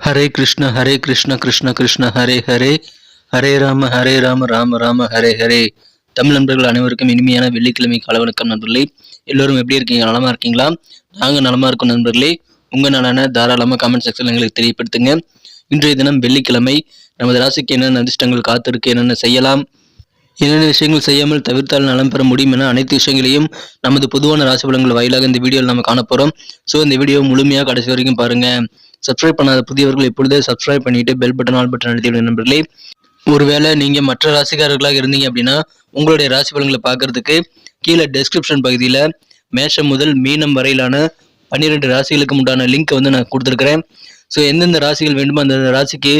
ஹரே கிருஷ்ண ஹரே கிருஷ்ண கிருஷ்ண கிருஷ்ண ஹரே ஹரே. ஹரே ராம ஹரே ராம ராம ராம ஹரே ஹரே. தமிழ் நண்பர்கள் அனைவருக்கும் இனிமையான வெள்ளிக்கிழமை காலவணக்கம் நண்பர்களே. எல்லோரும் எப்படி இருக்கீங்க? நலமா இருக்கீங்களா? நாங்கள் நலமா இருக்கோம் நண்பர்களே. உங்கள் நலனை தாராளமாக கமெண்ட் செக்ஷனில் எங்களுக்கு தெரியப்படுத்துங்க. இன்றைய தினம் வெள்ளிக்கிழமை. நமது ராசிக்கு என்னென்ன அதிர்ஷ்டங்கள் காத்திருக்கு என்னென்ன செய்யலாம் என்னென்ன விஷயங்கள் செய்யாமல் தவிர்த்தால் நலம் பெற முடியும் என அனைத்து விஷயங்களையும் நமது பொதுவான ராசி பலன்கள் வாயிலாக இந்த வீடியோவில் நம்ம காண போகிறோம் ஸோ இந்த வீடியோ முழுமையாக கடைசி வரைக்கும் பாருங்கள் சப்ஸ்கிரைப் பண்ணாத புதியவர்கள் இப்பொழுதே சப்ஸ்கிரைப் பண்ணிட்டு பெல் பட்டன் ஆல் பட்டன் அழுத்தி நண்பர்களே. ஒருவேளை நீங்கள் மற்ற ராசிக்காரர்களாக இருந்தீங்க அப்படின்னா உங்களுடைய ராசி பலன்களை பார்க்கறதுக்கு கீழே டெஸ்கிரிப்ஷன் பகுதியில் மேஷம் முதல் மீனம் வரையிலான பன்னிரெண்டு ராசிகளுக்கு உண்டான லிங்க் வந்து நான் கொடுத்துருக்குறேன். ஸோ எந்தெந்த ராசிகள் வேண்டுமோ அந்தந்த ராசிக்கு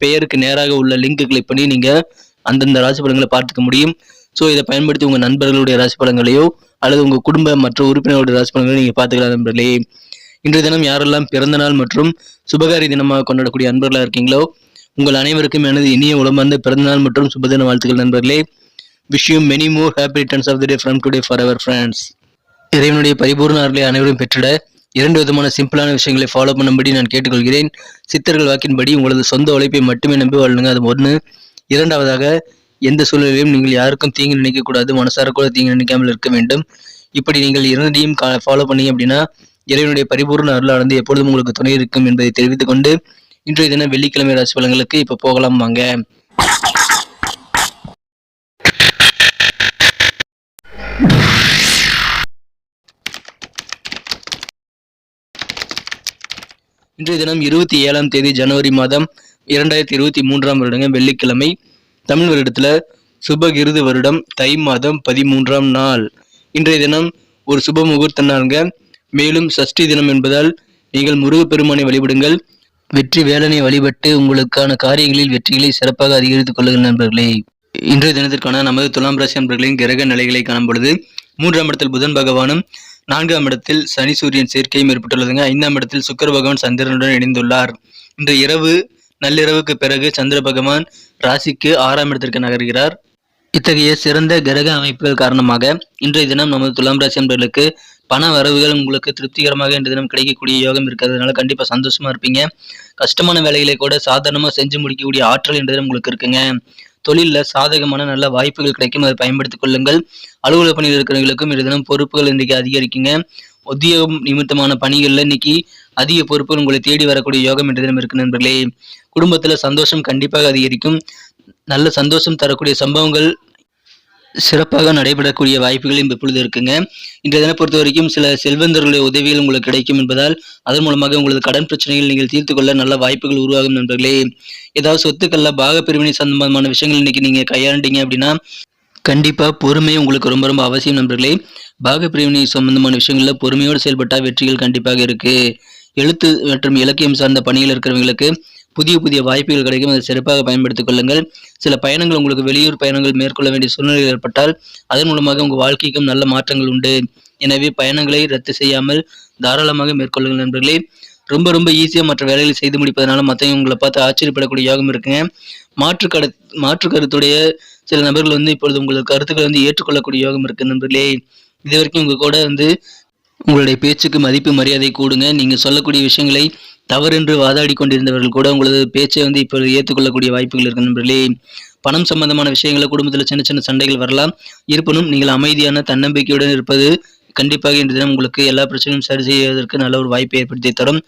பெயருக்கு நேராக உள்ள லிங்க்கு கிளிக் பண்ணி நீங்கள் அந்தந்த ராசி பலன்களை பார்த்துக்க முடியும். ஸோ இதை பயன்படுத்தி உங்கள் நண்பர்களுடைய ராசி பலன்களையோ அல்லது உங்கள் குடும்ப மற்ற உறுப்பினர்களுடைய ராசி பலன்களையும் நீங்கள் பார்த்துக்கலாம் நண்பர்களே. இன்றைய தினம் யாரெல்லாம் பிறந்த நாள் மற்றும் சுபகாரி தினமாக கொண்டாடக்கூடிய அன்பர்களாக இருக்கீங்களோ உங்கள் அனைவருக்கும் எனது இனிய உளமார்ந்த பிறந்தநாள் மற்றும் சுபதின வாழ்த்துக்கள் நண்பர்களே. விஷயம் many more happy returns of the day from today for our friends இறைவனுடைய பரிபூர்ண அருளை அனைவரும் பெற்றிட இரண்டு விதமான சிம்பிளான விஷயங்களை ஃபாலோ பண்ணும்படி நான் கேட்டுக்கொள்கிறேன். சித்தர்கள் வாக்கின்படி உங்களது சொந்த உழைப்பை மட்டுமே நம்பி வாழுங்க. அது ஒன்று இரண்டாவதாக எந்த சூழ்நிலையிலும் நீங்கள் யாருக்கும் தீங்கு நினைக்கக்கூடாது. மனசார கூட தீங்கு நினைக்காமல் இருக்க வேண்டும். இப்படி நீங்கள் இரண்டையும் ஃபாலோ பண்ணீங்க அப்படின்னா இறைவனுடைய பரிபூர்ண அருளானது எப்பொழுதும் உங்களுக்கு துணை இருக்கும் என்பதை தெரிவித்துக் கொண்டு இன்றைய தினம் வெள்ளிக்கிழமை ராசி பலன்களுக்கு இப்போ போகலாம் வாங்க. இன்றைய தினம் இருபத்தி ஏழாம் தேதி ஜனவரி மாதம் இரண்டாயிரத்தி இருபத்தி மூன்றாம் வருடங்க வெள்ளிக்கிழமை. தமிழ் வருடத்துல சுபகிருது வருடம் தை மாதம் பதிமூன்றாம் நாள். இன்றைய தினம் ஒரு சுப முகூர்த்த நாளுங்க. மேலும் சஷ்டி தினம் என்பதால் நீங்கள் முருகப்பெருமானை வழிபடுங்கள். வெற்றி வேலனை வழிபட்டு உங்களுக்கான காரியங்களில் வெற்றிகளை சிறப்பாக அதிகரித்துக் கொள்ளுங்கள் நண்பர்களே. இன்றைய தினத்திற்கான நமது துலாம் ராசி நண்பர்களின் கிரக நிலைகளை காணும் பொழுது மூன்றாம் இடத்தில் புதன் பகவானும் நான்காம் இடத்தில் சனி சூரியன் சேர்க்கையும் ஏற்பட்டுள்ளதுங்க. ஐந்தாம் இடத்தில் சுக்கர பகவான் சந்திரனுடன் இணைந்துள்ளார். இன்று இரவு நள்ளிரவுக்கு பிறகு சந்திர பகவான் ராசிக்கு ஆறாம் இடத்திற்கு நகர்கிறார். இத்தகைய சிறந்த கிரக அமைப்புகள் காரணமாக இன்றைய தினம் நமது துலாம் ராசி நண்பர்களுக்கு பண வரவுகள் உங்களுக்கு திருப்திகரமாக இன்று தினம் கிடைக்கக்கூடிய யோகம் இருக்கிறதுனால கண்டிப்பாக சந்தோஷமா இருப்பீங்க. கஷ்டமான வேலைகளை கூட சாதாரணமாக செஞ்சு முடிக்கக்கூடிய ஆற்றல் இன்று தினம் உங்களுக்கு இருக்குங்க. தொழிலில் சாதகமான நல்ல வாய்ப்புகள் கிடைக்கும். அதை பயன்படுத்திக் கொள்ளுங்கள். அலுவலக பணியில் இருக்கிறவங்களுக்கும் இன்று தினம் பொறுப்புகள் இன்றைக்கு அதிகரிக்குங்க. உத்தியோகம் நிமித்தமான பணிகளில் இன்னைக்கு அதிக பொறுப்புகள் உங்களை தேடி வரக்கூடிய யோகம் இன்றைய தினம் இருக்கு நண்பர்களே. குடும்பத்தில் சந்தோஷம் கண்டிப்பாக அதிகரிக்கும். நல்ல சந்தோஷம் தரக்கூடிய சம்பவங்கள் சிறப்பாக நடைபெறக்கூடிய வாய்ப்புகள் இப்பொழுது இருக்குங்க. இன்றைய தினம் பொறுத்த வரைக்கும் சில செல்வந்தர்களுடைய உதவிகள் உங்களுக்கு கிடைக்கும் என்பதால் அதன் மூலமாக உங்களது கடன் பிரச்சனைகள் நீங்கள் தீர்த்து கொள்ள நல்ல வாய்ப்புகள் உருவாகும் நண்பர்களே. ஏதாவது சொத்துக்கள்ல பாக பிரிவினை சம்பந்தமான விஷயங்கள் இன்னைக்கு நீங்க கையாண்டீங்க அப்படின்னா கண்டிப்பா பொறுமை உங்களுக்கு ரொம்ப ரொம்ப அவசியம் நண்பர்களே. பாக பிரிவினை சம்பந்தமான விஷயங்கள்ல பொறுமையோடு செயல்பட்டால் வெற்றிகள் கண்டிப்பாக இருக்கு. எழுத்து மற்றும் இலக்கியம் சார்ந்த பணிகள் இருக்கிறவங்களுக்கு புதிய புதிய வாய்ப்புகள் கிடைக்கும். அதை சிறப்பாக பயன்படுத்திக் கொள்ளுங்கள். சில பயணங்கள் உங்களுக்கு வெளியூர் பயணங்கள் மேற்கொள்ள வேண்டிய சூழ்நிலை ஏற்பட்டால் அதன் மூலமாக உங்கள் வாழ்க்கைக்கும் நல்ல மாற்றங்கள் உண்டு. எனவே பயணங்களை ரத்து செய்யாமல் தாராளமாக மேற்கொள்ளுங்கள் நண்பர்களே. ரொம்ப ரொம்ப ஈஸியாக மற்ற வேலைகளை செய்து முடிப்பதனால மற்றவங்க உங்களை பார்த்து ஆச்சரியப்படக்கூடிய யோகம் இருக்குங்க. மாற்று கட மாற்று கருத்துடைய சில நபர்கள் வந்து இப்பொழுது உங்களது கருத்துக்களை வந்து ஏற்றுக்கொள்ளக்கூடிய யோகம் இருக்கு நண்பர்களே. இது வரைக்கும் உங்கள் கூட வந்து உங்களுடைய பேச்சுக்கு மதிப்பு மரியாதை கூடுங்க. நீங்கள் சொல்லக்கூடிய விஷயங்களை தவறென்று வாதாடி கொண்டிருந்தவர்கள் கூட உங்களது பேச்சை வந்து இப்போ ஏற்றுக்கொள்ளக்கூடிய வாய்ப்புகள் இருக்கு நண்பர்களே பணம் சம்பந்தமான விஷயங்கள குடும்பத்தில் சின்ன சின்ன சண்டைகள் வரலாம். இருப்பினும் நீங்கள் அமைதியான தன்னம்பிக்கையுடன் இருப்பது கண்டிப்பாக இன்றைய தினம் உங்களுக்கு எல்லா பிரச்சனையும் சரி செய்வதற்கு நல்ல ஒரு வாய்ப்பை ஏற்படுத்தி தரும்.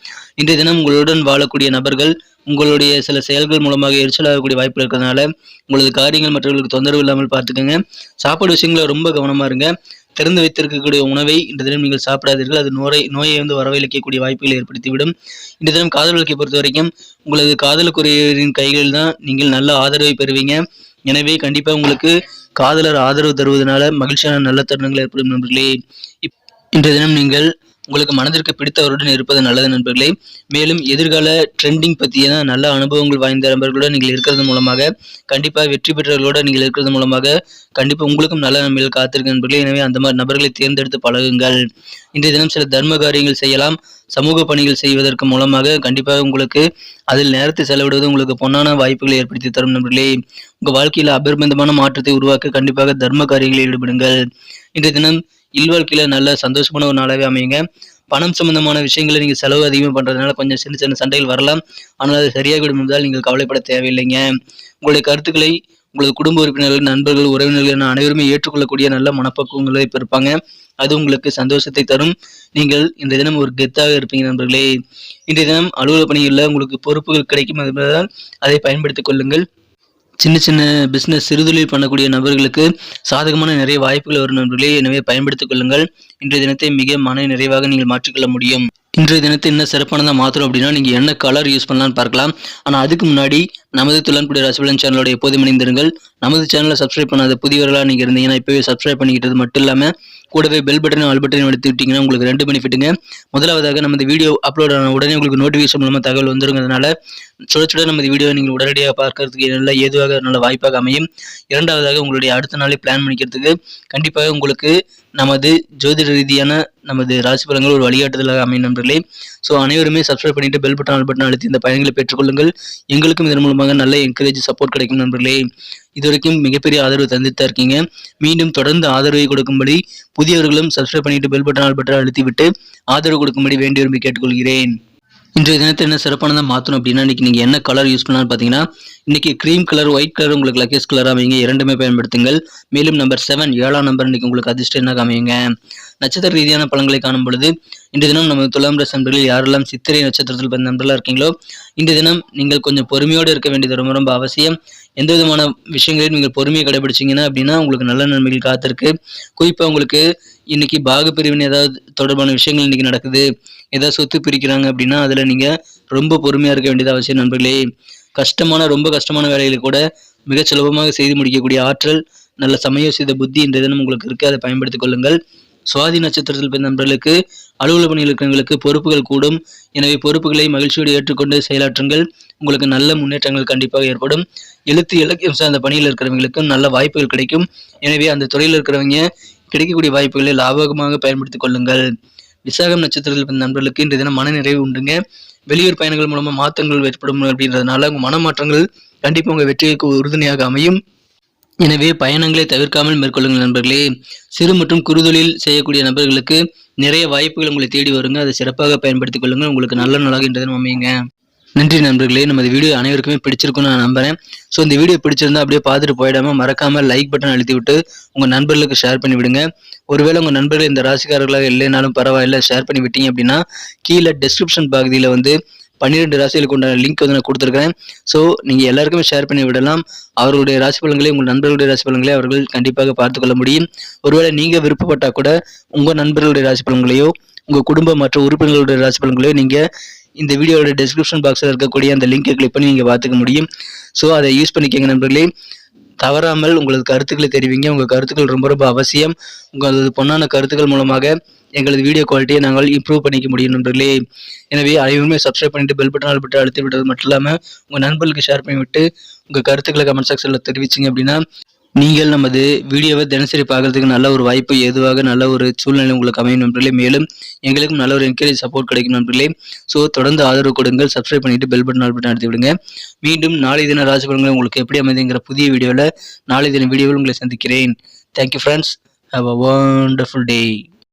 இன்றைய தினம் உங்களுடன் வாழக்கூடிய நபர்கள் உங்களுடைய சில செயல்கள் மூலமாக எரிச்சலாகக்கூடிய வாய்ப்பு இருக்கிறதுனால உங்களது காரியங்கள் மற்றவர்களுக்கு தொந்தரவு இல்லாமல் பார்த்துக்கோங்க. சாப்பாடு விஷயங்கள ரொம்ப கவனமா இருங்க. திறந்து வைத்திருக்கக்கூடிய உணவை இந்த தினம் நீங்கள் சாப்பிடாதீர்கள். அது நோயை நோயை வந்து வரவழைக்கக்கூடிய வாய்ப்புகளை ஏற்படுத்திவிடும். இந்த தினம் காதல் வாழ்க்கை பொறுத்த வரைக்கும் உங்களது காதலுக்குரியவரின் கைகளில் தான் நீங்கள் நல்ல ஆதரவை பெறுவீங்க. எனவே கண்டிப்பாக உங்களுக்கு காதலர் ஆதரவு தருவதனால மகிழ்ச்சியான நல்ல தருணங்கள் ஏற்படும் நண்பர்களே. இப்- இன்றைய தினம் நீங்கள் உங்களுக்கு மனதிற்கு பிடித்தவருடன் இருப்பது நல்லது நண்பர்களே. மேலும் எதிர்கால ட்ரெண்டிங் பற்றிய நல்ல அனுபவங்கள் வாய்ந்த நபர்களுடன் நீங்கள் இருக்கிறது மூலமாக கண்டிப்பாக வெற்றி பெற்றவர்களோட நீங்கள் இருக்கிறது மூலமாக கண்டிப்பாக உங்களுக்கும் நல்ல நன்மைகள் காத்திருக்கு நண்பர்களே. எனவே அந்த மாதிரி நபர்களை தேர்ந்தெடுத்து பழகுங்கள். இன்றைய தினம் சில தர்ம காரியங்கள் செய்யலாம். சமூக பணிகள் செய்வதற்கு மூலமாக கண்டிப்பாக உங்களுக்கு அதில் நேரத்தை செலவிடுவது உங்களுக்கு பொன்னான வாய்ப்புகளை ஏற்படுத்தி தரும் நண்பர்களே. உங்கள் வாழ்க்கையில் அபரிமிதமான மாற்றத்தை உருவாக்க கண்டிப்பாக தர்ம காரியங்களில் ஈடுபடுங்கள். இன்றைய தினம் இல்வாழ்க்கையில் நல்ல சந்தோஷமான ஒரு நாளாகவே அமையுங்க. பணம் சம்பந்தமான விஷயங்களை நீங்கள் செலவு அதிகமாக பண்ணுறதுனால கொஞ்சம் சின்ன சின்ன சண்டைகள் வரலாம். ஆனால் அது சரியாகிவிடும் என்பதால் நீங்கள் கவலைப்பட தேவையில்லைங்க. உங்களுடைய கருத்துக்களை உங்களது குடும்ப உறுப்பினர்கள் நண்பர்கள் உறவினர்கள் என அனைவருமே ஏற்றுக்கொள்ளக்கூடிய நல்ல மனப்பக்குவங்களை இப்போ இருப்பாங்க அது உங்களுக்கு சந்தோஷத்தை தரும். நீங்கள் இந்த தினம் ஒரு கெத்தாக இருப்பீங்க நண்பர்களே. இன்றைய தினம் அலுவலக பணிகளில் உங்களுக்கு பொறுப்புகள் கிடைக்கும் என்பதால் அதை பயன்படுத்திக் கொள்ளுங்கள். சின்ன சின்ன பிஸ்னஸ் சிறுதொழில் பண்ணக்கூடிய நபர்களுக்கு சாதகமான நிறைய வாய்ப்புகள் வரும் நண்பர்களே. எனவே பயன்படுத்திக் கொள்ளுங்கள். இன்றைய தினத்தை மிக மன நிறைவாக நீங்கள் மாற்றிக்கொள்ள முடியும். இன்றைய தினத்தை என்ன சிறப்பானதாக மாற்றணும் அப்படின்னா நீங்கள் என்ன கலர் யூஸ் பண்ணலான்னு பார்க்கலாம். ஆனால் அதுக்கு முன்னாடி நமது துளன்குடி ராசிபலன் சேனலோட எப்போதும் இணைந்திருங்கள். நமது சேனலை சப்ஸ்கிரைப் பண்ணாத புதியவர்களாக நீங்கள் இருந்தீங்கன்னா இப்போவே சப்ஸ்கிரைப் பண்ணிக்கிட்டது மட்டும் இல்லாமல் கூடவே பெல் பட்டனும் ஆல் பட்டனும் எடுத்து உங்களுக்கு ரெண்டு பெனிஃபிட்டுங்க முதலாவதாக நமது வீடியோ அப்லோட் ஆன உடனே உங்களுக்கு நோட்டிஃபிகேஷன் மூலமாக தகவல் வந்துருங்கிறதுனால சுட சுட நமது வீடியோ நீங்கள் உடனடியாக பார்க்கறதுக்கு நல்ல ஏதுவாக நல்ல வாய்ப்பாக அமையும். இரண்டாவதாக உங்களுடைய அடுத்த நாளை பிளான் பண்ணிக்கிறதுக்கு கண்டிப்பாக உங்களுக்கு நமது ஜோதிட ரீதியான நமது ராசி பலங்கள் ஒரு வழிகாட்டுதலாக அமையும் நண்பர்களே. ஸோ அனைவருமே சப்ஸ்கிரைப் பண்ணிட்டு பெல் பட்டன் ஆல் பட்டன் அழுத்தி இந்த பயன்களை பெற்றுக்கொள்ளுங்கள் எங்களுக்கும் இதன் மூலமாக நல்ல என்கரேஜ் சப்போர்ட் கிடைக்கும் நண்பர்களே. இதுவரைக்கும் மிகப்பெரிய ஆதரவு தந்துட்டு இருக்கீங்க. மீண்டும் தொடர்ந்து ஆதரவை கொடுக்கும்படி புதியவர்களும் சப்ஸ்கிரைப் பண்ணிட்டு பெல் பட்டன் ஆல் பட்டன் அழுத்தி விட்டு ஆதரவு கொடுக்கும்படி வேண்டி விரும்பி கேட்டுக்கொள்கிறேன். இன்றைய தினத்தை என்ன சிறப்பானதாக மாற்றணும் அப்படின்னா இன்னைக்கு நீங்கள் என்ன கலர் யூஸ் பண்ணலாம்னு பார்த்தீங்கன்னா இன்னைக்கு க்ரீம் கலர் ஒயிட் கலர் உங்களுக்கு லக்கேஜ் கலராக அமைங்க. இரண்டுமே பயன்படுத்துங்கள். மேலும் நம்பர் செவன் ஏழாம் நம்பர் இன்னைக்கு உங்களுக்கு அதிர்ஷ்டம் என்ன அமையுங்க நட்சத்திர ரீதியான பழங்களை காணும் பொழுது இன்றைய தினம் நம்ம துலாம் ரச நண்பர்கள் யாரெல்லாம் சித்திரை நட்சத்திரத்தில் பிறந்த நண்பர்களாக இருக்கீங்களோ இன்றைய தினம் நீங்கள் கொஞ்சம் பொறுமையோடு இருக்க வேண்டியது ரொம்ப ரொம்ப அவசியம். எந்த விதமான விஷயங்களையும் நீங்கள் பொறுமையை கடைபிடிச்சிங்கன்னா அப்படின்னா உங்களுக்கு நல்ல நன்மைகள் காத்திருக்கு. குறிப்பாக உங்களுக்கு இன்னைக்கு பாக பிரிவினை ஏதாவது தொடர்பான விஷயங்கள் இன்னைக்கு நடக்குது ஏதாவது சொத்து பிரிக்கிறாங்க அப்படின்னா அதில் நீங்கள் ரொம்ப பொறுமையாக இருக்க வேண்டியது அவசியம் நண்பர்களே. கஷ்டமான ரொம்ப கஷ்டமான வேலைகளை கூட மிக சுலபமாக செய்து முடிக்கக்கூடிய ஆற்றல் நல்ல சமயோசித புத்தி என்ற தினம் உங்களுக்கு இருக்குது அதை பயன்படுத்திக் கொள்ளுங்கள். சுவாதி நட்சத்திரத்தில் பிறந்த நண்பர்களுக்கு அலுவலக பணியில் இருக்கிறவங்களுக்கு பொறுப்புகள் கூடும். எனவே பொறுப்புகளை மகிழ்ச்சியோடு ஏற்றுக்கொண்டு செயலாற்றுங்கள். உங்களுக்கு நல்ல முன்னேற்றங்கள் கண்டிப்பாக ஏற்படும். எழுத்து இலக்கியம் சார்ந்த பணியில் இருக்கிறவங்களுக்கும் நல்ல வாய்ப்புகள் கிடைக்கும். எனவே அந்த துறையில் இருக்கிறவங்க கிடைக்கக்கூடிய வாய்ப்புகளை லாபகமாக பயன்படுத்திக் கொள்ளுங்கள். விசாகம் நட்சத்திரத்தில் பிறந்த நண்பர்களுக்கு இன்றைய தினம் மன நிறைவு உண்டுங்க. வெளியூர் பயணங்கள் மூலமா மாற்றங்கள் ஏற்படும் அப்படின்றதுனால உங்க மனமாற்றங்கள் கண்டிப்பாக உங்க வெற்றிக்கு உறுதுணையாக அமையும். எனவே பயணங்களை தவிர்க்காமல் மேற்கொள்ளுங்கள் நண்பர்களே. சிறு மற்றும் குறுதொழில் செய்யக்கூடிய நபர்களுக்கு நிறைய வாய்ப்புகள் உங்களை தேடி வருங்க. அதை சிறப்பாக பயன்படுத்திக் கொள்ளுங்கள். உங்களுக்கு நல்ல நாளாக இன்றைய தினம் அமையுங்க. நன்றி நண்பர்களே. நமது வீடியோ அனைவருக்குமே பிடிச்சிருக்கும்னு நான் நம்புறேன். ஸோ இந்த வீடியோ பிடிச்சிருந்தா அப்படியே பார்த்துட்டு போயிடாம மறக்காம லைக் பட்டன் அழுத்தி விட்டு உங்க நண்பர்களுக்கு ஷேர் பண்ணி விடுங்க. ஒருவேளை உங்க நண்பர்கள் இந்த ராசிக்காரர்களாக இல்லைனாலும் பரவாயில்ல ஷேர் பண்ணி விட்டீங்க அப்படின்னா கீழே டெஸ்கிரிப்ஷன் பகுதியில் வந்து பன்னிரெண்டு ராசிகளுக்கு உண்டான லிங்க் வந்து நான் கொடுத்துருக்கேன் ஸோ நீங்கள் எல்லாருக்குமே ஷேர் பண்ணி விடலாம். அவர்களுடைய ராசி பலன்களை உங்கள் நண்பர்களுடைய ராசி பலன்களை அவர்கள் கண்டிப்பாக பார்த்துக்கொள்ள முடியும். ஒருவேளை நீங்கள் விருப்பப்பட்டால் கூட உங்கள் நண்பர்களுடைய ராசி பலன்களையோ உங்கள் குடும்ப மற்ற உறுப்பினர்களுடைய ராசி பலன்களையோ நீங்கள் இந்த வீடியோட டிஸ்கிரிப்ஷன் பாக்ஸில் இருக்கக்கூடிய அந்த லிங்கை கிளிக் பண்ணி நீங்கள் பார்த்துக்க முடியும். ஸோ அதை யூஸ் பண்ணிக்கங்க நண்பர்களே. தவறாமல் உங்களது கருத்துக்களை தெரிவிங்க. உங்கள் கருத்துக்கள் ரொம்ப ரொம்ப அவசியம். உங்களது பொன்னான கருத்துக்கள் மூலமாக எங்களது வீடியோ குவாலிட்டியை நாங்கள் இம்ப்ரூவ் பண்ணிக்க முடியும் நண்பர்களே. எனவே அனைவருமே சப்ஸ்கிரைப் பண்ணிட்டு பெல் பட்டன் பட்டு அழுத்தி விட்டது மட்டும் இல்லாமல் உங்கள் நண்பர்களுக்கு ஷேர் பண்ணிவிட்டு உங்கள் கருத்துக்களை கமெண்ட் செக்ஷனில் தெரிவிச்சிங்க அப்படின்னா நீங்கள் நமது வீடியோவை தினசரி பார்க்கறதுக்கு நல்ல ஒரு வாய்ப்பு ஏதுவாக நல்ல ஒரு சூழ்நிலை உங்களுக்கு அமையும் நண்பர்களே. மேலும் எங்களுக்கும் நல்ல ஒரு என்கரேஜ் சப்போர்ட் கிடைக்கும் நண்பர்களே. ஸோ தொடர்ந்து ஆதரவு கொடுங்கள் சப்ஸ்கிரைப் பண்ணிட்டு பெல் பட்டன் ஆல் பட்டன் அழுத்தி விடுங்க. மீண்டும் நாளை தின ராசிபலன்கள் உங்களுக்கு எப்படி அமைதுங்கிற புதிய வீடியோவில் நாளை தின வீடியோவில் உங்களை சந்திக்கிறேன். Thank you friends have a wonderful day